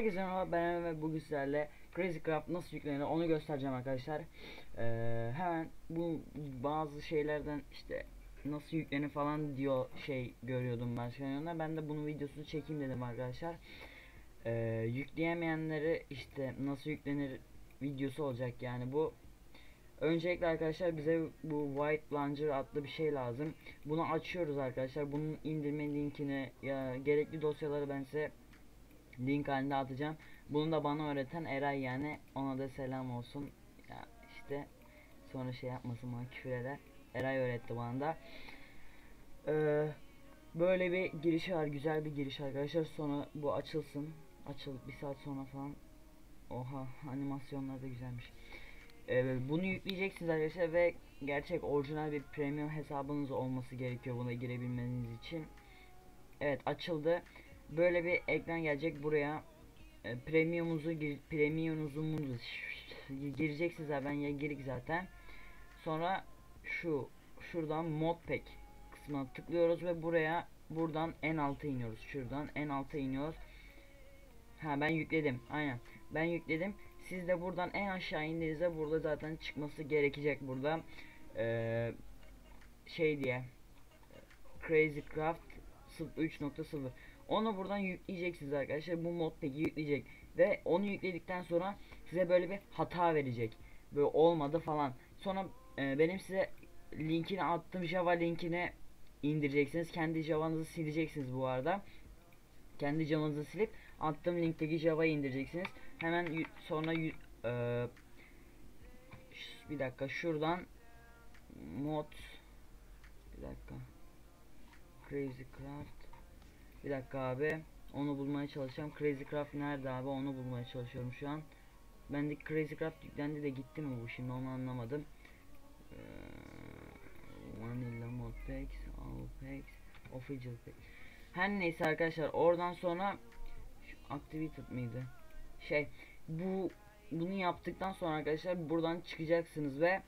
Herkese merhaba ben Emre ve bugün sizlerle Crazy Craft nasıl yüklenir onu göstereceğim arkadaşlar. Ee, hemen bu bazı şeylerden işte nasıl yüklenir falan diyor şey görüyordum ben kanalda. Ben de bunun videosunu çekeyim dedim arkadaşlar. Ee, yükleyemeyenleri işte nasıl yüklenir videosu olacak yani bu. Öncelikle arkadaşlar bize bu White Launcher adlı bir şey lazım. Bunu açıyoruz arkadaşlar. Bunun indirme linkini ya gerekli dosyaları ben size link halinde atacağım. Bunu da bana öğreten Eray yani ona da selam olsun. Ya işte sonra şey yapmasın bana küfür eder. Eray öğretti bana da. Ee, böyle bir giriş var. Güzel bir giriş arkadaşlar. Sonra bu açılsın. Açıl bir saat sonra falan. Oha animasyonlar da güzelmiş. Ee, bunu yükleyeceksiniz arkadaşlar ve gerçek orijinal bir premium hesabınız olması gerekiyor buna girebilmeniz için. Evet açıldı böyle bir ekran gelecek buraya. E, premiumunuzu gir, premiumunuzu gireceksiniz zaten ya girik zaten. Sonra şu şuradan modpack kısmına tıklıyoruz ve buraya buradan en alta iniyoruz. Şuradan en alta iniyoruz. Ha ben yükledim. Aynen. Ben yükledim. Siz de buradan en aşağı indiğinizde burada zaten çıkması gerekecek burada. Ee, şey diye Crazy Craft 3.0 onu buradan yükleyeceksiniz arkadaşlar. Bu modpack'i yükleyecek. Ve onu yükledikten sonra size böyle bir hata verecek. Böyle olmadı falan. Sonra e, benim size linkini attım Java linkine indireceksiniz. Kendi Java'nızı sileceksiniz bu arada. Kendi Java'nızı silip attığım linkteki Java'yı indireceksiniz. Hemen sonra e, bir dakika şuradan mod bir dakika Crazy Craft bir dakika abi. Onu bulmaya çalışacağım. Crazy Craft nerede abi? Onu bulmaya çalışıyorum şu an. Ben de Crazy Craft yüklendi de gitti mi bu şimdi onu anlamadım. Ee, Vanilla Mod Packs, All Packs, Official Packs. Her neyse arkadaşlar oradan sonra Activated mıydı? Şey bu bunu yaptıktan sonra arkadaşlar buradan çıkacaksınız ve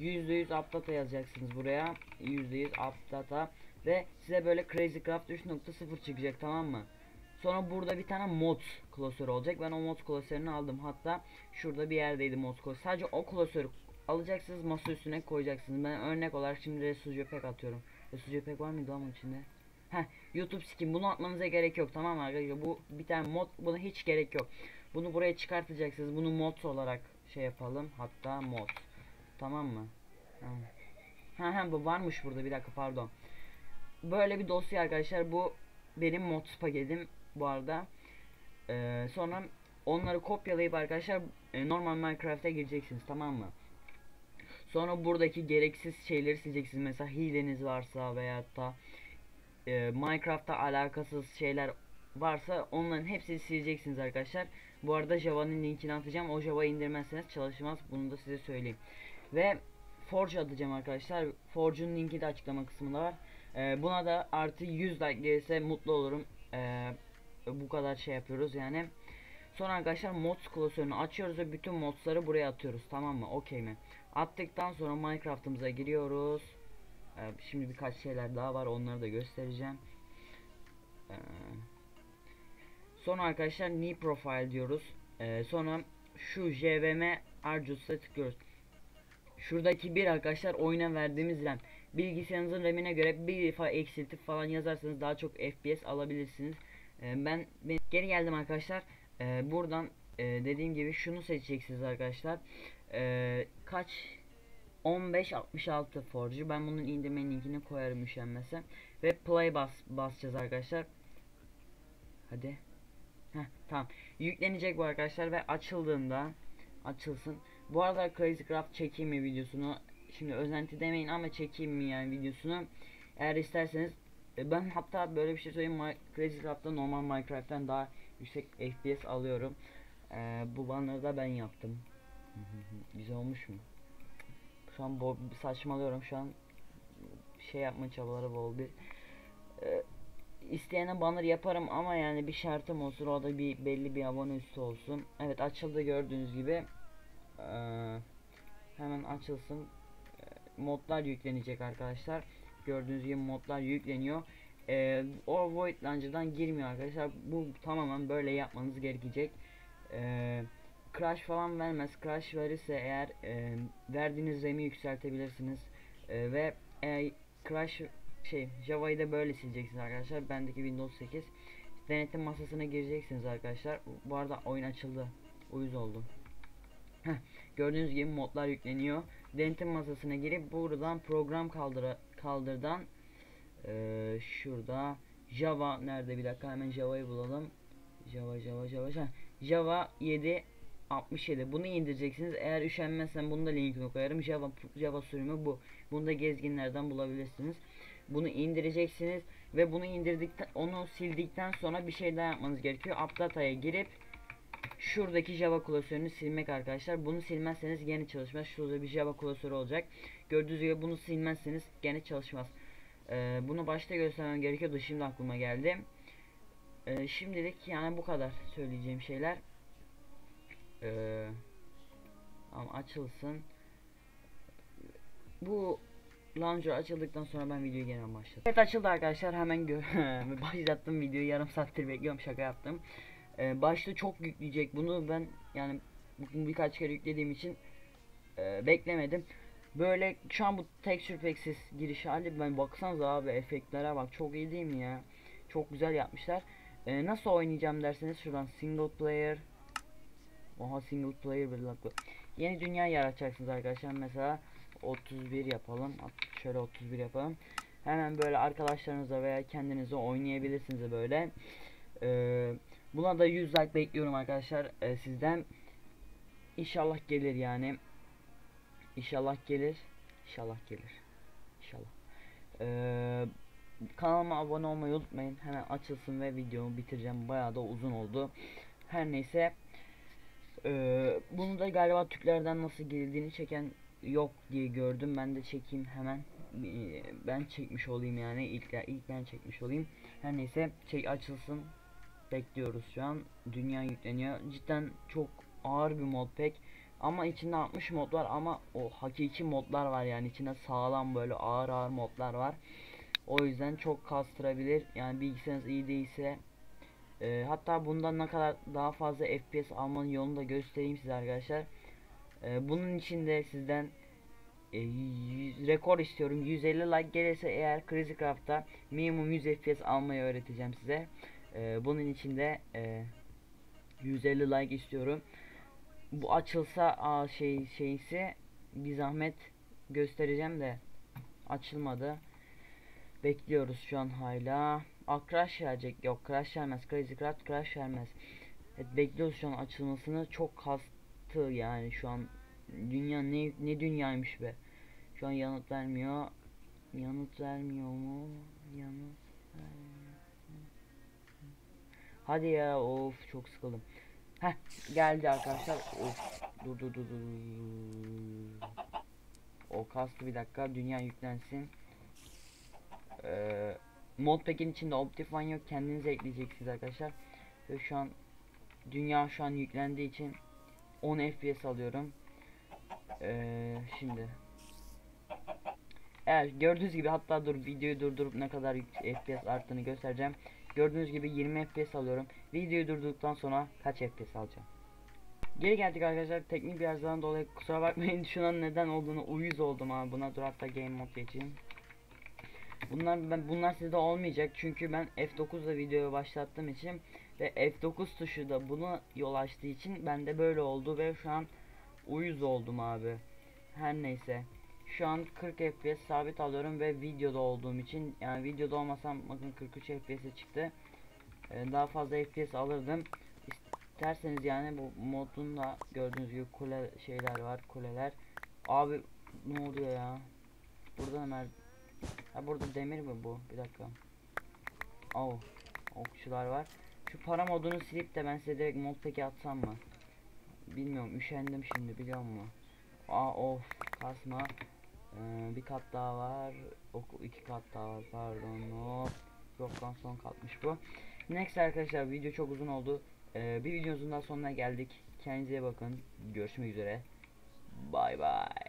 %100 updata yazacaksınız buraya. %100 updata ve size böyle Crazy Craft 3.0 çıkacak tamam mı? Sonra burada bir tane mod klasörü olacak. Ben o mod klasörünü aldım. Hatta şurada bir yerdeydi mod klasörü. Sadece o klasörü alacaksınız masa üstüne koyacaksınız. Ben örnek olarak şimdi Resujo Pack atıyorum. Resujo Pack var mıydı ama içinde? Heh, YouTube skin bunu atmanıza gerek yok tamam mı arkadaşlar? Bu bir tane mod buna hiç gerek yok. Bunu buraya çıkartacaksınız. Bunu mod olarak şey yapalım. Hatta mod. Tamam mı? Ha ha bu varmış burada bir dakika pardon böyle bir dosya arkadaşlar. Bu benim mod paketim bu arada. Ee, sonra onları kopyalayıp arkadaşlar e, normal Minecraft'a gireceksiniz tamam mı? Sonra buradaki gereksiz şeyleri sileceksiniz. Mesela hileniz varsa veya da e, Minecraft'ta alakasız şeyler varsa onların hepsini sileceksiniz arkadaşlar. Bu arada Java'nın linkini atacağım. O Java indirmezseniz çalışmaz. Bunu da size söyleyeyim. Ve Forge atacağım arkadaşlar. Forge'un linki de açıklama kısmında var ee, buna da artı 100 like gelirse mutlu olurum. Ee, bu kadar şey yapıyoruz yani. Sonra arkadaşlar mods klasörünü açıyoruz ve bütün modsları buraya atıyoruz. Tamam mı? Okey mi? Attıktan sonra Minecraft'ımıza giriyoruz. Ee, şimdi birkaç şeyler daha var. Onları da göstereceğim. Sonra arkadaşlar new profile diyoruz. Sonra şu JVM Arjus'a tıklıyoruz. Şuradaki bir arkadaşlar oyuna verdiğimiz RAM bilgisayarınızın RAM'ine göre bir defa eksiltip falan yazarsanız daha çok FPS alabilirsiniz. Ee, ben, ben geri geldim arkadaşlar. Ee, buradan e, dediğim gibi şunu seçeceksiniz arkadaşlar. Ee, kaç 1566 Forge. Ben bunun indirme linkini koyarım üşenmezsem. Ve play bas basacağız arkadaşlar. Hadi. Heh, tamam. Yüklenecek bu arkadaşlar ve açıldığında açılsın. Bu arada Crazy Craft çekeyim mi videosunu Şimdi özenti demeyin ama çekeyim mi yani videosunu. Eğer isterseniz e, ben hatta böyle bir şey söyleyeyim Crazy Craft'ta normal Minecraft'tan daha yüksek FPS alıyorum. Ee, bu banner'ı da ben yaptım. Güzel olmuş mu? Şu an saçmalıyorum şu an şey yapma çabaları bol bir. Ee, isteyene banner yaparım ama yani bir şartım olsun o da bir belli bir abone üstü olsun. Evet açıldı gördüğünüz gibi. Ee, hemen açılsın modlar yüklenecek arkadaşlar. Gördüğünüz gibi modlar yükleniyor. e, o void launcher'dan girmiyor arkadaşlar. Bu tamamen böyle yapmanız gerekecek. E, crash falan vermez. Crash verirse eğer e, verdiğiniz RAM'i yükseltebilirsiniz. E, ve e, crash şey Java'yı da böyle sileceksiniz arkadaşlar. Bendeki Windows 8 denetim masasına gireceksiniz arkadaşlar. Bu arada oyun açıldı. Uyuz oldu. Heh, gördüğünüz gibi modlar yükleniyor. Denetim masasına girip buradan program kaldıra kaldırdan ee, şurada Java nerede bir dakika hemen Java'yı bulalım. Java Java Java Java, Java 7 67 bunu indireceksiniz. Eğer üşenmezsen bunu da linkini koyarım. Java Java sürümü bu. Bunu da gezginlerden bulabilirsiniz. Bunu indireceksiniz ve bunu indirdikten onu sildikten sonra bir şey daha yapmanız gerekiyor. AppData'ya girip şuradaki Java klasörünü silmek arkadaşlar. Bunu silmezseniz gene çalışmaz. Şurada bir Java klasörü olacak. Gördüğünüz gibi bunu silmezseniz gene çalışmaz. Ee, bunu başta göstermem gerekiyordu. Şimdi aklıma geldi. Ee, şimdilik yani bu kadar söyleyeceğim şeyler. Ee, ama açılsın. Bu launcher açıldıktan sonra ben videoyu gene başladım. Evet açıldı arkadaşlar hemen başlattım videoyu yarım saattir bekliyorum şaka yaptım. Ee, başta çok yükleyecek bunu ben yani bugün birkaç kere yüklediğim için e, beklemedim. Böyle şu an bu texture packs'siz giriş hali ben baksanıza abi efektlere bak çok iyi değil mi ya? Çok güzel yapmışlar. Ee, nasıl oynayacağım derseniz şuradan single player Oha single player bir dakika. Yeni dünya yaratacaksınız arkadaşlar. Mesela 31 yapalım. Şöyle 31 yapalım. Hemen böyle arkadaşlarınızla veya kendinize oynayabilirsiniz böyle. Ee, buna da 100 like bekliyorum arkadaşlar ee, sizden. İnşallah gelir yani. İnşallah gelir. İnşallah gelir. İnşallah. Ee, kanalıma abone olmayı unutmayın. Hemen açılsın ve videomu bitireceğim. Bayağı da uzun oldu. Her neyse. Ee, bunu da galiba Türklerden nasıl girildiğini çeken yok diye gördüm. Ben de çekeyim hemen. Ee, ben çekmiş olayım yani. İlk, ilk ben çekmiş olayım. Her neyse çek açılsın. Bekliyoruz şu an. Dünya yükleniyor. Cidden çok ağır bir mod pek. Ama içinde 60 mod var ama o hakiki modlar var yani içinde sağlam böyle ağır ağır modlar var. O yüzden çok kastırabilir. Yani bilgisayarınız iyi değilse e, hatta bundan ne kadar daha fazla FPS almanın yolunu da göstereyim size arkadaşlar. E, bunun için de sizden e, 100, rekor istiyorum. 150 like gelirse eğer Crazy Craft'ta minimum 100 FPS almayı öğreteceğim size. E, bunun için de e, 150 like istiyorum bu açılsa a şey şeysi bir zahmet göstereceğim de açılmadı. Bekliyoruz şu an hala. A crash gelecek. Yok crash gelmez. Crazy Craft crash gelmez. Evet bekliyoruz şu an açılmasını. Çok kastı yani şu an. Dünya ne ne dünyaymış be. Şu an yanıt vermiyor. Yanıt vermiyor mu? Yanıt vermiyor. Hadi ya of çok sıkıldım. Heh geldi arkadaşlar. Of dur dur dur dur. O kastı bir dakika. Dünya yüklensin. Ee, Modpack'in içinde Optifine yok. Kendinize ekleyeceksiniz arkadaşlar. Ve şu an dünya şu an yüklendiği için 10 FPS alıyorum. Ee, şimdi eğer gördüğünüz gibi hatta dur videoyu durdurup ne kadar FPS arttığını göstereceğim. Gördüğünüz gibi 20 FPS alıyorum. Videoyu durdurduktan sonra kaç FPS alacağım. Geri geldik arkadaşlar. Teknik bir arızadan dolayı kusura bakmayın. Şuna neden olduğunu uyuz oldum abi. Buna dur hatta game mod geçeyim. Bunlar ben bunlar sizde olmayacak çünkü ben F9 ile videoyu başlattığım için ve F9 tuşu da bunu yol açtığı için bende böyle oldu ve şu an uyuz oldum abi. Her neyse. Şu an 40 FPS sabit alıyorum ve videoda olduğum için yani videoda olmasam bakın 43 FPS'e çıktı. Ee, daha fazla FPS alırdım. İsterseniz yani bu modun da gördüğünüz gibi kule şeyler var kuleler. Abi ne oluyor ya? Burada hemen Ha burada demir mi bu? Bir dakika. Oh, okçular var. Şu para modunu silip de ben size direkt modpaki atsam mı? Bilmiyorum üşendim şimdi biliyor musun? Aa of kasma. Ee, bir kat daha var. Oku iki kat daha var. Pardon. Hop. Yok lan son katmış bu. Next arkadaşlar video çok uzun oldu. Ee, bir videomuzun daha sonuna geldik. Kendinize bakın. Görüşmek üzere. Bay bay.